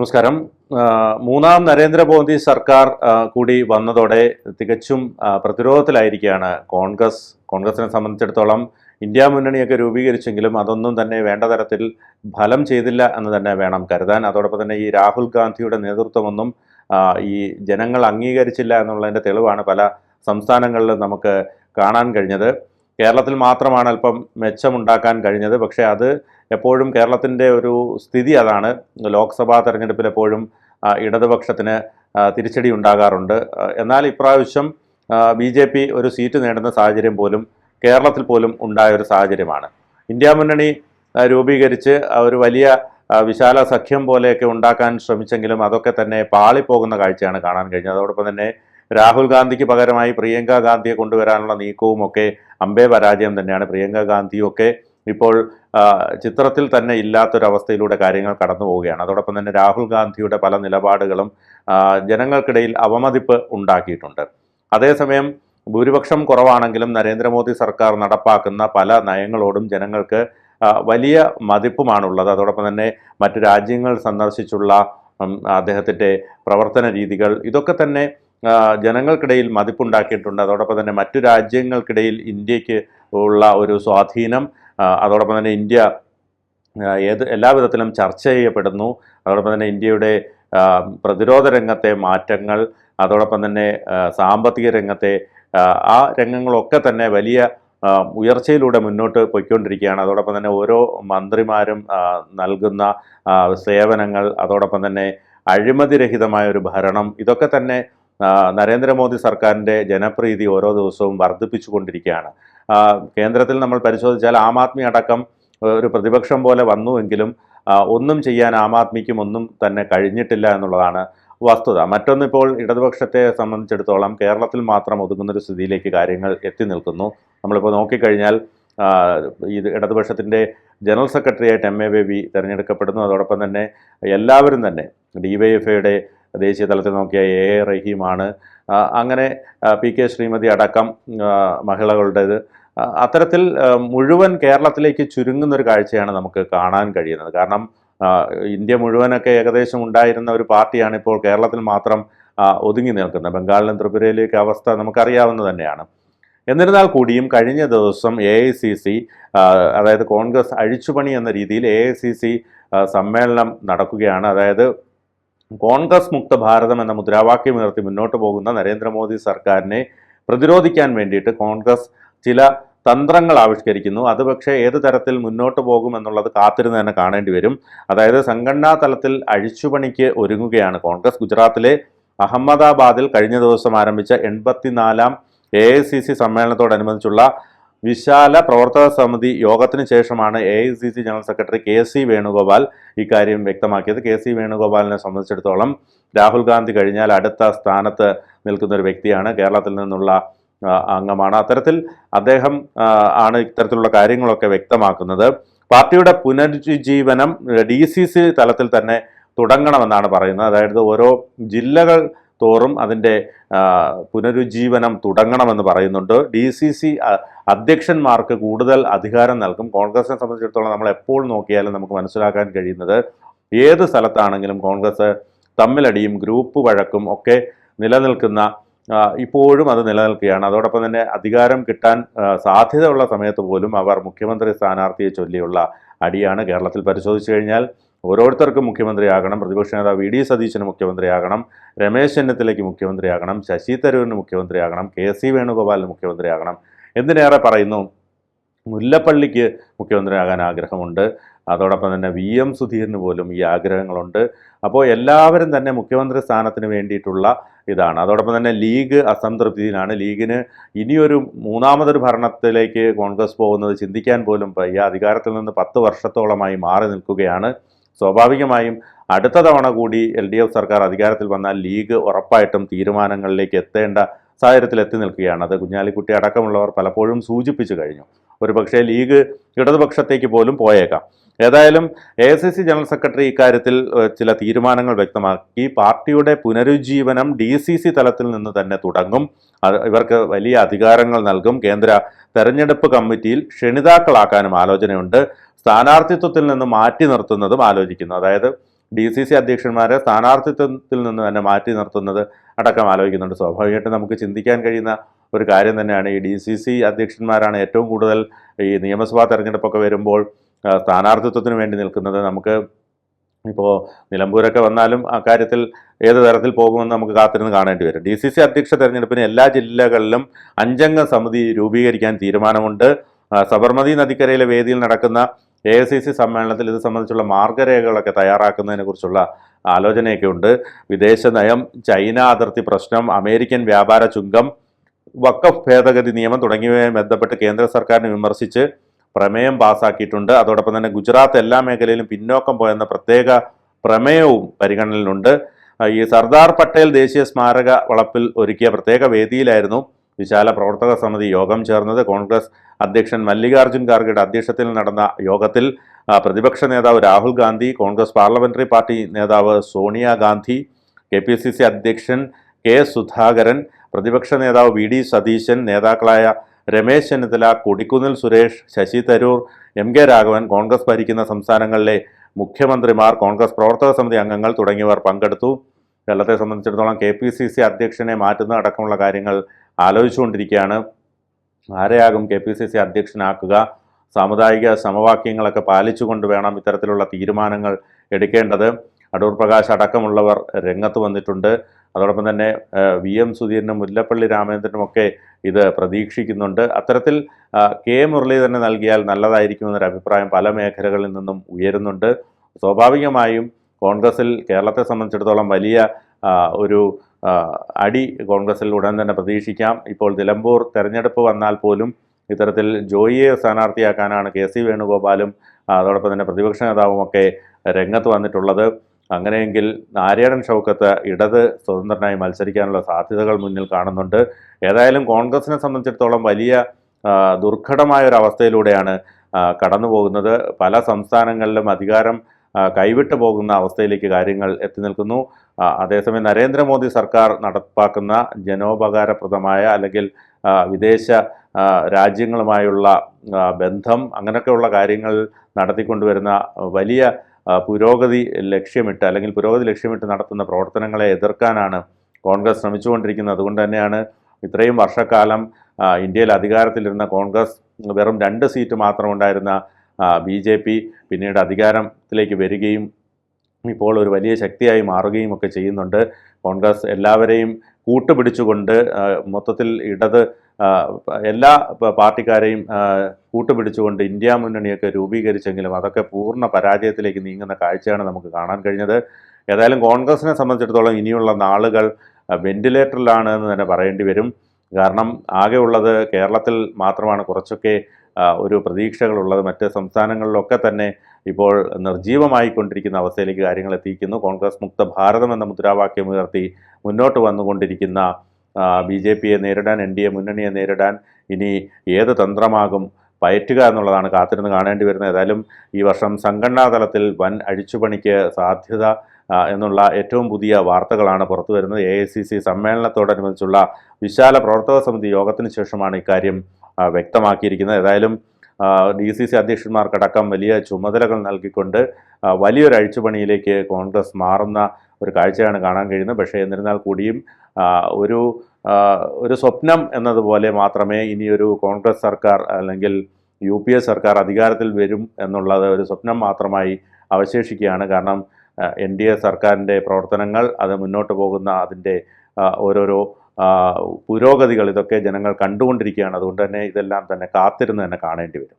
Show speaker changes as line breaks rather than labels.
നമസ്കാരം. മൂന്നാം നരേന്ദ്രമോദി സർക്കാർ കൂടി വന്നതോടെ തികച്ചും പ്രതിരോധത്തിലായിരിക്കുകയാണ് കോൺഗ്രസ്. കോൺഗ്രസിനെ സംബന്ധിച്ചിടത്തോളം ഇന്ത്യ മുന്നണിയൊക്കെ രൂപീകരിച്ചെങ്കിലും അതൊന്നും തന്നെ വേണ്ട തരത്തിൽ ഫലം ചെയ്തില്ല എന്ന് തന്നെ വേണം കരുതാൻ. അതോടൊപ്പം തന്നെ ഈ രാഹുൽ ഗാന്ധിയുടെ നേതൃത്വമൊന്നും ഈ ജനങ്ങൾ അംഗീകരിച്ചില്ല എന്നുള്ളതിന്റെ തെളിവാണ് പല സംസ്ഥാനങ്ങളിലും നമുക്ക് കാണാൻ കഴിഞ്ഞത്. കേരളത്തിൽ മാത്രമാണ് അല്പം മെച്ചമുണ്ടാക്കാൻ കഴിഞ്ഞത്. പക്ഷേ അത് എപ്പോഴും കേരളത്തിന്റെ ഒരു സ്ഥിതി അതാണ്. ലോക്സഭാ തെരഞ്ഞെടുപ്പിൽ എപ്പോഴും ഇടതുപക്ഷത്തിന് തിരിച്ചടി ഉണ്ടാകാറുണ്ട്. എന്നാൽ ഇപ്രാവശ്യം ബി ജെ പി ഒരു സീറ്റ് നേടുന്ന സാഹചര്യം പോലും കേരളത്തിൽ പോലും ഉണ്ടായ ഒരു സാഹചര്യമാണ്. ഇന്ത്യ മുന്നണി രൂപീകരിച്ച് ഒരു വലിയ വിശാല സഖ്യം പോലെയൊക്കെ ഉണ്ടാക്കാൻ ശ്രമിച്ചെങ്കിലും അതൊക്കെ തന്നെ പാളിപ്പോകുന്ന കാഴ്ചയാണ് കാണാൻ കഴിഞ്ഞത്. അതോടൊപ്പം തന്നെ രാഹുൽ ഗാന്ധിക്ക് പകരമായി പ്രിയങ്ക ഗാന്ധിയെ കൊണ്ടുവരാനുള്ള നീക്കവും ഒക്കെ അമ്പേ പരാജയം തന്നെയാണ്. പ്രിയങ്ക ഗാന്ധിയൊക്കെ ഇപ്പോൾ ചിത്രത്തിൽ തന്നെ ഇല്ലാത്തൊരവസ്ഥയിലൂടെ കാര്യങ്ങൾ കടന്നു പോവുകയാണ്. അതോടൊപ്പം തന്നെ രാഹുൽ ഗാന്ധിയുടെ പല നിലപാടുകളും ജനങ്ങൾക്കിടയിൽ അവമതിപ്പ് ഉണ്ടാക്കിയിട്ടുണ്ട്. അതേസമയം ഭൂരിപക്ഷം കുറവാണെങ്കിലും നരേന്ദ്രമോദി സർക്കാർ നടപ്പാക്കുന്ന പല നയങ്ങളോടും ജനങ്ങൾക്ക് വലിയ മതിപ്പുമാണുള്ളത്. അതോടൊപ്പം തന്നെ മറ്റു രാജ്യങ്ങൾ സന്ദർശിച്ചുള്ള അദ്ദേഹത്തിന്റെ പ്രവർത്തന രീതികൾ ഇതൊക്കെ തന്നെ ജനങ്ങൾക്കിടയിൽ മതിപ്പുണ്ടാക്കിയിട്ടുണ്ട്. അതോടൊപ്പം തന്നെ മറ്റു രാജ്യങ്ങൾക്കിടയിൽ ഇന്ത്യയ്ക്ക് ഉള്ള ഒരു സ്വാധീനം അതോടൊപ്പം തന്നെ ഇന്ത്യ ഏത് എല്ലാ വിധത്തിലും ചർച്ച ചെയ്യപ്പെടുന്നു. അതോടൊപ്പം തന്നെ ഇന്ത്യയുടെ പ്രതിരോധ രംഗത്തെ മാറ്റങ്ങൾ അതോടൊപ്പം തന്നെ സാമ്പത്തിക രംഗത്തെ ആ, രംഗങ്ങളൊക്കെ തന്നെ വലിയ ഉയർച്ചയിലൂടെ മുന്നോട്ട് പോയിക്കൊണ്ടിരിക്കുകയാണ്. അതോടൊപ്പം തന്നെ ഓരോ മന്ത്രിമാരും നൽകുന്ന സേവനങ്ങൾ അതോടൊപ്പം തന്നെ അഴിമതിരഹിതമായ ഒരു ഭരണം ഇതൊക്കെ തന്നെ നരേന്ദ്രമോദി സർക്കാരിന്റെ ജനപ്രീതി ഓരോ ദിവസവും വർദ്ധിപ്പിച്ചുകൊണ്ടിരിക്കുകയാണ്. കേന്ദ്രത്തിൽ നമ്മൾ പരിശോധിച്ചാൽ ആം ആദ്മി അടക്കം ഒരു പ്രതിപക്ഷം പോലെ വന്നുവെങ്കിലും ഒന്നും ചെയ്യാൻ ആം ആദ്മിക്കും ഒന്നും തന്നെ കഴിഞ്ഞിട്ടില്ല എന്നുള്ളതാണ് വസ്തുത. മറ്റൊന്നിപ്പോൾ ഇടതുപക്ഷത്തെ സംബന്ധിച്ചിടത്തോളം കേരളത്തിൽ മാത്രം ഒതുങ്ങുന്നൊരു സ്ഥിതിയിലേക്ക് കാര്യങ്ങൾ എത്തി നിൽക്കുന്നു. നമ്മളിപ്പോൾ നോക്കിക്കഴിഞ്ഞാൽ ഇത് ഇടതുപക്ഷത്തിന്റെ ജനറൽ സെക്രട്ടറിയായിട്ട് എം എ ബേബി തിരഞ്ഞെടുക്കപ്പെടുന്നു. അതോടൊപ്പം തന്നെ എല്ലാവരും തന്നെ ഡി വൈ എഫ് ഐയുടെ ദേശീയ തലത്തിൽ നോക്കിയ എ. എ. റഹീമാണ്. അങ്ങനെ പി. കെ. ശ്രീമതി അടക്കം മഹിളകളുടേത്. അത്തരത്തിൽ മുഴുവൻ കേരളത്തിലേക്ക് ചുരുങ്ങുന്ന ഒരു കാഴ്ചയാണ് നമുക്ക് കാണാൻ കഴിയുന്നത്. കാരണം ഇന്ത്യ മുഴുവനൊക്കെ ഏകദേശം ഉണ്ടായിരുന്ന ഒരു പാർട്ടിയാണ് ഇപ്പോൾ കേരളത്തിൽ മാത്രം ഒതുങ്ങി നിൽക്കുന്നത്. ബംഗാളിലും ത്രിപുരയിലേക്ക് അവസ്ഥ നമുക്കറിയാവുന്ന തന്നെയാണ്. എന്നിരുന്നാൽ കൂടിയും കഴിഞ്ഞ ദിവസം എ. ഐ. സി. സി അതായത് കോൺഗ്രസ് അഴിച്ചുപണി എന്ന രീതിയിൽ എ. ഐ. സി. സി സമ്മേളനം നടക്കുകയാണ്. അതായത് കോൺഗ്രസ് മുക്ത ഭാരതം എന്ന മുദ്രാവാക്യം ഉയർത്തി മുന്നോട്ട് പോകുന്ന നരേന്ദ്രമോദി സർക്കാരിനെ പ്രതിരോധിക്കാൻ വേണ്ടിയിട്ട് കോൺഗ്രസ് ചില തന്ത്രങ്ങൾ ആവിഷ്കരിക്കുന്നു. അത് പക്ഷേ ഏത് തരത്തിൽ മുന്നോട്ട് പോകും എന്നുള്ളത് കാത്തിരുന്ന് തന്നെ കാണേണ്ടി വരും. അതായത് സംഘടനാ തലത്തിൽ അഴിച്ചുപണിക്ക് ഒരുങ്ങുകയാണ് കോൺഗ്രസ്. ഗുജറാത്തിലെ അഹമ്മദാബാദിൽ കഴിഞ്ഞ ദിവസം ആരംഭിച്ച എൺപത്തിനാലാം എ ഐ സി സി സമ്മേളനത്തോടനുബന്ധിച്ചുള്ള വിശാല പ്രവർത്തക സമിതി യോഗത്തിന് ശേഷമാണ് A I C C general secretary K C Venugopal ഇക്കാര്യം വ്യക്തമാക്കിയത്. കെ സി വേണുഗോപാലിനെ സംബന്ധിച്ചിടത്തോളം രാഹുൽ ഗാന്ധി കഴിഞ്ഞാൽ അടുത്ത സ്ഥാനത്ത് നിൽക്കുന്ന ഒരു വ്യക്തിയാണ്. കേരളത്തിൽ നിന്നുള്ള അംഗമാണ്. അത്തരത്തിൽ അദ്ദേഹം ആണ് ഇത്തരത്തിലുള്ള കാര്യങ്ങളൊക്കെ വ്യക്തമാക്കുന്നത്. പാർട്ടിയുടെ പുനരുജ്ജീവനം ഡി സി സി തലത്തിൽ തന്നെ തുടങ്ങണമെന്നാണ് പറയുന്നത്. അതായത് ഓരോ ജില്ലകൾ തോറും അതിന്റെ പുനരുജ്ജീവനം തുടങ്ങണമെന്ന് പറയുന്നുണ്ട്. ഡി സി സി അധ്യക്ഷന്മാർക്ക് കൂടുതൽ അധികാരം നൽകും. കോൺഗ്രസിനെ സംബന്ധിച്ചിടത്തോളം നമ്മൾ എപ്പോൾ നോക്കിയാലും നമുക്ക് മനസ്സിലാക്കാൻ കഴിയുന്നത് ഏത് സ്ഥലത്താണെങ്കിലും കോൺഗ്രസ് തമ്മിലടിയും ഗ്രൂപ്പ് വഴക്കും ഒക്കെ നിലനിൽക്കുന്ന ഇപ്പോഴും അത് നിലനിൽക്കുകയാണ്. അതോടൊപ്പം തന്നെ അധികാരം കിട്ടാൻ സാധ്യതയുള്ള സമയത്ത് പോലും അവർ മുഖ്യമന്ത്രി സ്ഥാനാർത്ഥിയെ ചൊല്ലിയുള്ള അടിയാണ് കേരളത്തിൽ പരിശോധിച്ചു കഴിഞ്ഞാൽ. ഓരോരുത്തർക്കും മുഖ്യമന്ത്രിയാകണം. പ്രതിപക്ഷ നേതാവ് വി. ഡി. സതീശന് മുഖ്യമന്ത്രിയാകണം. രമേശ് ചെന്നിത്തലയ്ക്ക് മുഖ്യമന്ത്രിയാകണം. ശശി തരൂരിന് മുഖ്യമന്ത്രിയാകണം. കെ. സി. വേണുഗോപാലിന് മുഖ്യമന്ത്രിയാകണം. എന്തിനേറെ പറയുന്നു? മുല്ലപ്പള്ളിക്ക് മുഖ്യമന്ത്രിയാകാൻ ആഗ്രഹമുണ്ട്. അതോടൊപ്പം തന്നെ വി. എം. സുധീറിന് പോലും ഈ ആഗ്രഹങ്ങളുണ്ട്. അപ്പോൾ എല്ലാവരും തന്നെ മുഖ്യമന്ത്രി സ്ഥാനത്തിന് വേണ്ടിയിട്ടുള്ള ഇതാണ്. അതോടൊപ്പം തന്നെ ലീഗ് അസംതൃപ്തിയിലാണ്. ലീഗിന് ഇനിയൊരു മൂന്നാമതൊരു ഭരണത്തിലേക്ക് കോൺഗ്രസ് പോകുന്നത് ചിന്തിക്കാൻ പോലും വയ്യ അധികാരത്തിൽ നിന്ന് പത്ത് വർഷത്തോളമായി മാറി നിൽക്കുകയാണ്. സ്വാഭാവികമായും അടുത്ത തവണ കൂടി എൽ സർക്കാർ അധികാരത്തിൽ വന്നാൽ ലീഗ് ഉറപ്പായിട്ടും തീരുമാനങ്ങളിലേക്ക് എത്തേണ്ട സാഹചര്യത്തിൽ എത്തി നിൽക്കുകയാണ്. അത് കുഞ്ഞാലിക്കുട്ടി അടക്കമുള്ളവർ പലപ്പോഴും സൂചിപ്പിച്ചു കഴിഞ്ഞു. ഒരു പക്ഷേ ലീഗ് ഇടതുപക്ഷത്തേക്ക് പോലും പോയേക്കാം. ഏതായാലും A I C C general secretary ഇക്കാര്യത്തിൽ ചില തീരുമാനങ്ങൾ വ്യക്തമാക്കി. പാർട്ടിയുടെ പുനരുജ്ജീവനം ഡി സി സി തലത്തിൽ നിന്ന് തന്നെ തുടങ്ങും. ഇവർക്ക് വലിയ അധികാരങ്ങൾ നൽകും. കേന്ദ്ര തെരഞ്ഞെടുപ്പ് കമ്മിറ്റിയിൽ ക്ഷണിതാക്കളാക്കാനും ആലോചനയുണ്ട്. സ്ഥാനാർത്ഥിത്വത്തിൽ നിന്ന് മാറ്റി നിർത്തുന്നതും ആലോചിക്കുന്നു. അതായത് ഡി സി സി അധ്യക്ഷന്മാരെ സ്ഥാനാർത്ഥിത്വത്തിൽ നിന്ന് തന്നെ മാറ്റി നിർത്തുന്നത് അടക്കം ആലോചിക്കുന്നുണ്ട്. സ്വാഭാവികമായിട്ടും നമുക്ക് ചിന്തിക്കാൻ കഴിയുന്ന ഒരു കാര്യം തന്നെയാണ് ഈ ഡി സി സി അധ്യക്ഷന്മാരാണ് ഏറ്റവും കൂടുതൽ ഈ നിയമസഭാ തെരഞ്ഞെടുപ്പൊക്കെ വരുമ്പോൾ സ്ഥാനാർത്ഥിത്വത്തിന് വേണ്ടി നിൽക്കുന്നത്. നമുക്ക് ഇപ്പോൾ നിലമ്പൂരൊക്കെ വന്നാലും ആ കാര്യത്തിൽ ഏത് തരത്തിൽ പോകുമെന്ന് നമുക്ക് കാത്തിരുന്ന് കാണേണ്ടി വരും. ഡി സി സി അധ്യക്ഷ തെരഞ്ഞെടുപ്പിന് എല്ലാ ജില്ലകളിലും അഞ്ചംഗ സമിതി രൂപീകരിക്കാൻ തീരുമാനമുണ്ട്. സബർമതി നദിക്കരയിലെ വേദിയിൽ നടക്കുന്ന എ ഐ സി സി സമ്മേളനത്തിൽ ഇത് സംബന്ധിച്ചുള്ള മാർഗരേഖകളൊക്കെ തയ്യാറാക്കുന്നതിനെ കുറിച്ചുള്ള ആലോചനയൊക്കെ ഉണ്ട്. വിദേശ നയം ചൈന അതിർത്തി പ്രശ്നം അമേരിക്കൻ വ്യാപാര ചുങ്കം വക്കഫ് ഭേദഗതി നിയമം തുടങ്ങിയവയുമായി ബന്ധപ്പെട്ട് കേന്ദ്ര സർക്കാരിനെ വിമർശിച്ച് പ്രമേയം പാസാക്കിയിട്ടുണ്ട്. അതോടൊപ്പം തന്നെ ഗുജറാത്ത് എല്ലാ മേഖലയിലും പിന്നോക്കം പോയെന്ന പ്രത്യേക പ്രമേയവും പരിഗണനയിലുണ്ട്. ഈ സർദാർ പട്ടേൽ ദേശീയ സ്മാരക വളപ്പിൽ ഒരുക്കിയ പ്രത്യേക വേദിയിലായിരുന്നു വിശാല പ്രവർത്തക സമിതി യോഗം ചേർന്നത് കോൺഗ്രസ് അധ്യക്ഷൻ മല്ലികാർജുൻ ഖാർഗെയുടെ അധ്യക്ഷത്തിൽ നടന്ന യോഗത്തിൽ പ്രതിപക്ഷ നേതാവ് രാഹുൽ ഗാന്ധി കോൺഗ്രസ് പാർലമെന്ററി പാർട്ടി നേതാവ് Sonia Gandhi K P C C അധ്യക്ഷൻ കെ സുധാകരൻ പ്രതിപക്ഷ നേതാവ് വി ഡി സതീശൻ നേതാക്കളായ രമേശ് ചെന്നിത്തല കൊടിക്കുന്നിൽ സുരേഷ് ശശി തരൂർ എം കെ രാഘവൻ കോൺഗ്രസ് ഭരിക്കുന്ന സംസ്ഥാനങ്ങളിലെ മുഖ്യമന്ത്രിമാർ കോൺഗ്രസ് പ്രവർത്തക സമിതി അംഗങ്ങൾ തുടങ്ങിയവർ പങ്കെടുത്തു. കേരളത്തെ സംബന്ധിച്ചിടത്തോളം കെ പി സി സി അധ്യക്ഷനെ മാറ്റുന്ന അടക്കമുള്ള കാര്യങ്ങൾ ആലോചിച്ചുകൊണ്ടിരിക്കുകയാണ്. ആരെയാകും കെ പി സി സി അധ്യക്ഷനാക്കുക? സാമുദായിക സമവാക്യങ്ങളൊക്കെ പാലിച്ചുകൊണ്ട് വേണം ഇത്തരത്തിലുള്ള തീരുമാനങ്ങൾ എടുക്കേണ്ടത്. അടൂർ പ്രകാശ് അടക്കമുള്ളവർ രംഗത്ത് വന്നിട്ടുണ്ട്. അതോടൊപ്പം തന്നെ വി എം സുധീരനും മുല്ലപ്പള്ളി രാമചന്ദ്രനുമൊക്കെ ഇത് പ്രതീക്ഷിക്കുന്നുണ്ട്. അത്തരത്തിൽ കെ മുരളീധരന് നൽകിയാൽ നല്ലതായിരിക്കുമെന്നൊരു അഭിപ്രായം പല മേഖലകളിൽ നിന്നും ഉയരുന്നുണ്ട്. സ്വാഭാവികമായും കോൺഗ്രസിൽ കേരളത്തെ സംബന്ധിച്ചിടത്തോളം വലിയ ഒരു അടി കോൺഗ്രസിൽ ഉടൻ തന്നെ പ്രതീക്ഷിക്കാം. ഇപ്പോൾ നിലമ്പൂർ തെരഞ്ഞെടുപ്പ് വന്നാൽ പോലും ഇത്തരത്തിൽ ജോയിയെ സ്ഥാനാർത്ഥിയാക്കാനാണ് കെ സി വേണുഗോപാലും അതോടൊപ്പം തന്നെ പ്രതിപക്ഷ നേതാവുമൊക്കെ രംഗത്ത് വന്നിട്ടുള്ളത്. അങ്ങനെയെങ്കിൽ നാരായണൻ ഷൗക്കത്ത് ഇടത് സ്വതന്ത്രനായി മത്സരിക്കാനുള്ള സാധ്യതകൾ മുന്നിൽ കാണുന്നുണ്ട്. ഏതായാലും കോൺഗ്രസിനെ സംബന്ധിച്ചിടത്തോളം വലിയ ദുർഘടമായ ഒരു അവസ്ഥയിലൂടെയാണ് കടന്നു പോകുന്നത് പല സംസ്ഥാനങ്ങളിലും അധികാരം കൈവിട്ടു പോകുന്ന അവസ്ഥയിലേക്ക് കാര്യങ്ങൾ എത്തി നിൽക്കുന്നു. അതേസമയം നരേന്ദ്രമോദി സർക്കാർ നടപ്പാക്കുന്ന ജനോപകാരപ്രദമായ അല്ലെങ്കിൽ വിദേശ രാജ്യങ്ങളുമായുള്ള ബന്ധം അങ്ങനെയൊക്കെയുള്ള കാര്യങ്ങൾ നടത്തിക്കൊണ്ടുവരുന്ന വലിയ പുരോഗതി ലക്ഷ്യമിട്ട് അല്ലെങ്കിൽ പുരോഗതി ലക്ഷ്യമിട്ട് നടത്തുന്ന പ്രവർത്തനങ്ങളെ എതിർക്കാനാണ് കോൺഗ്രസ് ശ്രമിച്ചുകൊണ്ടിരിക്കുന്നത്. അതുകൊണ്ട് തന്നെയാണ് ഇത്രയും വർഷക്കാലം ഇന്ത്യയിൽ അധികാരത്തിലിരുന്ന കോൺഗ്രസ് വെറും രണ്ട് സീറ്റ് മാത്രമുണ്ടായിരുന്ന ബി ജെ പി പിന്നീട് അധികാരത്തിലേക്ക് വരികയും ഇപ്പോൾ ഒരു വലിയ ശക്തിയായി മാറുകയും ഒക്കെ ചെയ്യുന്നുണ്ട്. കോൺഗ്രസ് എല്ലാവരെയും കൂട്ടുപിടിച്ചുകൊണ്ട് മൊത്തത്തിൽ ഇടത് എല്ലാ പാർട്ടിക്കാരെയും കൂട്ടുപിടിച്ചുകൊണ്ട് ഇന്ത്യ മുന്നണിയൊക്കെ രൂപീകരിച്ചെങ്കിലും അതൊക്കെ പൂർണ പരാജയത്തിലേക്ക് നീങ്ങുന്ന കാഴ്ചയാണ് നമുക്ക് കാണാൻ കഴിഞ്ഞത്. ഏതായാലും കോൺഗ്രസിനെ സംബന്ധിച്ചിടത്തോളം ഇനിയുള്ള നാളുകൾ വെന്റിലേറ്ററിലാണ് എന്ന് തന്നെ പറയേണ്ടി വരും. കാരണം ആകെ ഉള്ളത് കേരളത്തിൽ മാത്രമാണ് കുറച്ചൊക്കെ ഒരു പ്രതീക്ഷകളുള്ളത്. മറ്റ് സംസ്ഥാനങ്ങളിലൊക്കെ തന്നെ ഇപ്പോൾ നിർജീവമായിക്കൊണ്ടിരിക്കുന്ന അവസ്ഥയിലേക്ക് കാര്യങ്ങൾ എത്തിക്കുന്നു. കോൺഗ്രസ് മുക്ത ഭാരതം എന്ന മുദ്രാവാക്യം ഉയർത്തി മുന്നോട്ട് വന്നുകൊണ്ടിരിക്കുന്ന ബി ജെ പിയെ നേരിടാൻ എൻ ഡി എ മുന്നണിയെ നേരിടാൻ ഇനി ഏത് തന്ത്രമാകും? പയറ്റുക എന്നുള്ളതാണ് കാത്തിരുന്ന് കാണേണ്ടി വരുന്നത്. ഏതായാലും ഈ വർഷം സംഘടനാ തലത്തിൽ വൻ അഴിച്ചുപണിക്ക് സാധ്യത എന്നുള്ള ഏറ്റവും പുതിയ വാർത്തകളാണ് പുറത്തു വരുന്നത്. എ ഐ സി സി സമ്മേളനത്തോടനുബന്ധിച്ചുള്ള വിശാല പ്രവർത്തക സമിതി യോഗത്തിന് ശേഷമാണ് ഇക്കാര്യം വ്യക്തമാക്കിയിരിക്കുന്നത്. ഏതായാലും ഡി സി സി അധ്യക്ഷന്മാർക്കടക്കം വലിയ ചുമതലകൾ നൽകിക്കൊണ്ട് വലിയൊരു അഴിച്ചുപണിയിലേക്ക് കോൺഗ്രസ് മാറുന്ന ഒരു കാഴ്ചയാണ് കാണാൻ കഴിയുന്നത്. പക്ഷേ എന്നിരുന്നാൽ കൂടിയും ഒരു ഒരു സ്വപ്നം എന്നതുപോലെ മാത്രമേ ഇനിയൊരു കോൺഗ്രസ് സർക്കാർ അല്ലെങ്കിൽ യു സർക്കാർ അധികാരത്തിൽ വരും എന്നുള്ളത് ഒരു സ്വപ്നം മാത്രമായി അവശേഷിക്കുകയാണ്. കാരണം എൻ ഡി എ സർക്കാരിന്റെ പ്രവർത്തനങ്ങൾ അത് മുന്നോട്ട് പോകുന്ന അതിന്റെ ഓരോരോ പുരോഗതികൾ ഇതൊക്കെ ജനങ്ങൾ കണ്ടുകൊണ്ടിരിക്കുകയാണ്. അതുകൊണ്ട് തന്നെ ഇതെല്ലാം തന്നെ കാത്തിരുന്ന് തന്നെ കാണേണ്ടി വരും.